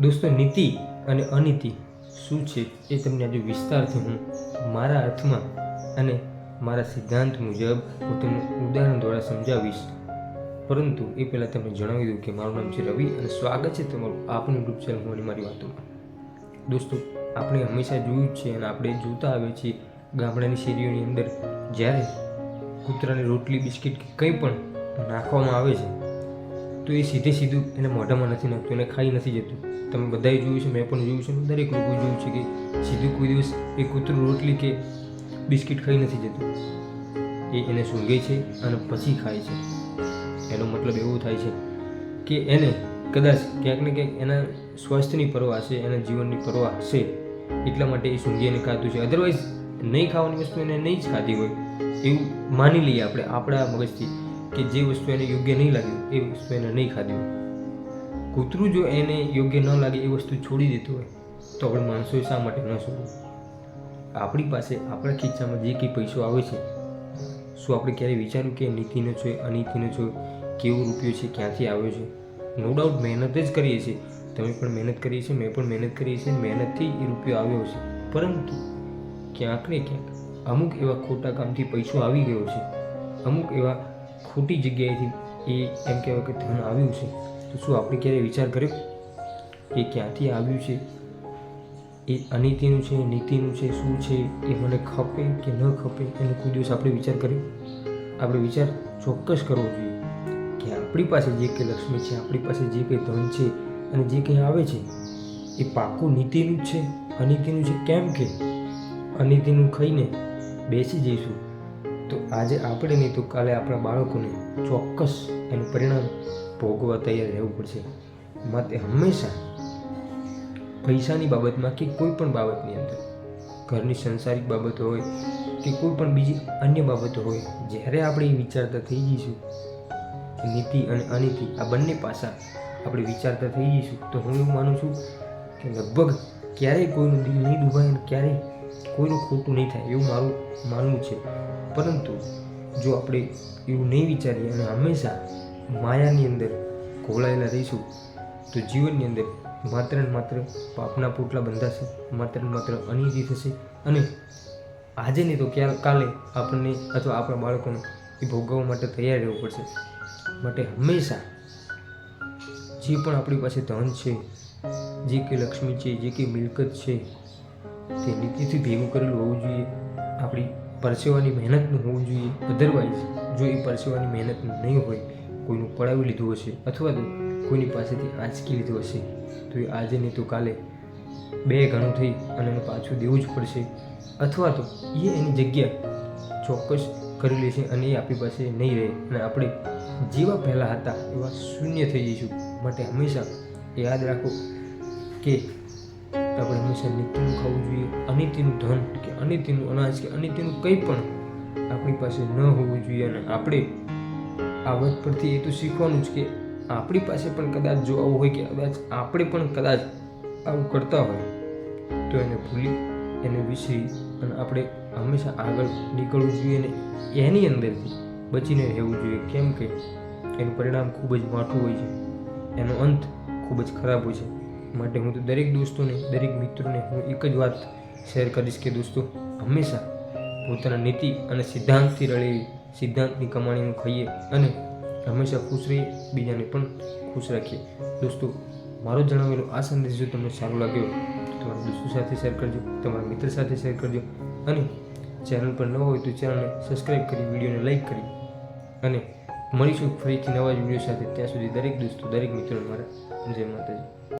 દોસ્તો, નીતિ અને અનીતિ શું છે એ તમને આજે વિસ્તારથી હું મારા અર્થમાં અને મારા સિદ્ધાંત મુજબ હું તમને ઉદાહરણ દ્વારા સમજાવીશ. પરંતુ એ પહેલાં તમને જણાવી દઉં કે મારું નામ છે રવિ અને સ્વાગત છે તમારું આપનું યુટ્યુબ ચેનલ હું અને મારી વાતોમાં દોસ્તો, આપણે હંમેશા જોયું જ છે અને આપણે જોતા આવીએ છીએ ગામડાની શેરીઓની અંદર જ્યારે કૂતરાને રોટલી, બિસ્કિટ કે કંઈ પણ નાખવામાં આવે છે, તો એ સીધે સીધું એને મોઢામાં નથી નાખતું, એને ખાઈ નથી જતું. તમે બધાએ જોયું છે, મેં પણ જોયું છે દરેક લોકો જોયું છે કે સીધું કોઈ દિવસ એ કૂતરું રોટલી કે બિસ્કિટ ખાઈ નથી જતું. એ એને સૂંઘે છે અને પછી ખાય છે. એનો મતલબ એવો થાય છે કે એને કદાચ ક્યાંક ને ક્યાંક એના સ્વાસ્થ્યની પરવા હશે, એના જીવનની પરવા હશે, એટલા માટે એ સૂંઘી અને ખાતું છે. અધરવાઇઝ નહીં ખાવાની વસ્તુ એને નહીં જ ખાધી હોય. એવું માની લઈએ આપણે આપણા મગજથી કે જે વસ્તુ એને યોગ્ય નહીં લાગ્યું, એ વસ્તુ એને નહીં ખાધી હોય. કૂતરું જો એને યોગ્ય ન લાગે એ વસ્તુ છોડી દેતું હોય, તો આપણે માણસોએ શા માટે ન છોડવું? આપણી પાસે, આપણા ખીચામાં જે કંઈ પૈસો આવે છે, શું આપણે ક્યારેય વિચાર્યું કે નીતિનો છે, અનીતિનો છે, કેવો રૂપિયો છે, ક્યાંથી આવ્યો છે? નો ડાઉટ મહેનત જ કરીએ છીએ. તમે પણ મહેનત કરીએ છીએ, મેં પણ મહેનત કરીએ છીએ, મહેનતથી એ રૂપિયો આવ્યો છે. પરંતુ ક્યાંક ને ક્યાંક અમુક એવા ખોટા કામથી પૈસો આવી ગયો છે. અમુક એવા ખોટી જગ્યાએથી એ એમ કહેવાય કે ધન આવ્યું છે. તો શું આપણે ક્યારેય વિચાર કર્યો કે ક્યાંથી આવ્યું છે? એ અનીતિનું છે, નીતિનું છે, શું છે? એ મને ખપે કે ન ખપે એનો કોઈ દિવસ આપણે વિચાર કર્યો? આપણે વિચાર ચોક્કસ કરવો જોઈએ કે આપણી પાસે જે કંઈ લક્ષ્મી છે, આપણી પાસે જે કંઈ ધન છે અને જે કંઈ આવે છે, એ પાકું નીતિનું જ છે, અનીતિનું છે. કેમ કે અનિતિનું ખાઈને બેસી જઈશું તો આજે આપણે નહીં તો કાલે આપણા બાળકોને ચોક્કસ એનું પરિણામ ભોગવવા તૈયાર રહેવું પડશે. માટે હંમેશા પૈસાની બાબતમાં કે કોઈ પણ બાબતની અંદર, ઘરની સંસારિક બાબતો હોય કે કોઈ પણ બીજી અન્ય બાબતો હોય, જ્યારે આપણે એ વિચારતા થઈ જઈશું નીતિ અને અનીતિ આ બંને પાસા આપણે વિચારતા થઈ જઈશું, તો હું એવું માનું છું કે લગભગ ક્યારેય કોઈનું દિલ નહીં ડૂબાય અને ક્યારેય કોઈનું ખોટું નહીં થાય એવું મારું માનવું છે. પરંતુ જો આપણે એવું નહીં વિચારીએ અને હંમેશા માયાની અંદર ઘોળાયેલા રહીશું તો જીવનની અંદર માત્ર ને માત્ર પાપના પોટલા બંધાશે, માત્ર ને માત્ર અનિધિ થશે અને આજે નહીં તો ક્યાં કાલે આપણને અથવા આપણા બાળકોને એ ભોગવવા માટે તૈયાર રહેવું પડશે. માટે હંમેશા જે પણ આપણી પાસે ધન છે, જે કંઈ લક્ષ્મી છે, જે કંઈ મિલકત છે, તે નીતિથી ભેગું કરેલું હોવું જોઈએ. આપણી પરસેવાની મહેનતનું હોવું જોઈએ. અધરવાઇઝ જો એ પરસેવાની મહેનત નહીં હોય કોઈનું પડાવી લીધું હશે અથવા તો કોઈની પાસેથી આંચકી લીધું હશે, તો એ આજે નહીં તો કાલે બે ઘણું થઈ અને એને પાછું દેવું જ પડશે. અથવા તો એ એની જગ્યા ચોક્કસ કરી લેશે અને એ આપણી પાસે નહીં રહે. અને આપણે જેવા પહેલાં હતા એવા શૂન્ય થઈ જઈશું. માટે હંમેશા યાદ રાખો કે આપણે હંમેશા નીતિનું ખાવું જોઈએ અનિતિનું ધન કે અનિતિનું અનાજ કે અનિતિનું કંઈ પણ આપણી પાસે ન હોવું જોઈએ અને આપણે આ પરથી એ તો શીખવાનું જ કે આપણી પાસે પણ કદાચ જો આવું હોય કે કદાચ આપણે પણ કદાચ આવું કરતા હોય, તો એને ભૂલી, એને વિસરી અને આપણે હંમેશા આગળ નીકળવું જોઈએ અને એની અંદરથી બચીને રહેવું જોઈએ. કેમ કે એનું પરિણામ ખૂબ જ માઠું હોય છે. એનો અંત ખૂબ જ ખરાબ હોય છે. માટે હું તો દરેક દોસ્તોને, દરેક મિત્રોને હું એક જ વાત શેર કરીશ કે દોસ્તો, હંમેશા પોતાના નીતિ અને સિદ્ધાંતથી રળેલી સિદ્ધાંતની કમાણીનું ખાઈએ અને હંમેશા ખુશ રહીએ, બીજાને પણ ખુશ રાખીએ. દોસ્તો, મારો જણાવેલો આ સંદેશ જો તમને સારો લાગ્યો, તો તમારા દોસ્તો સાથે શેર કરજો, તમારા મિત્ર સાથે શેર કરજો અને ચેનલ પર ન હોય તો ચેનલને સબસ્ક્રાઈબ કરી વિડીયોને લાઈક કરી અને મળીશું ફરીથી નવા જ વીડિયો સાથે. ત્યાં સુધી દરેક દોસ્તો, દરેક મિત્રો મારા જય માતાજી.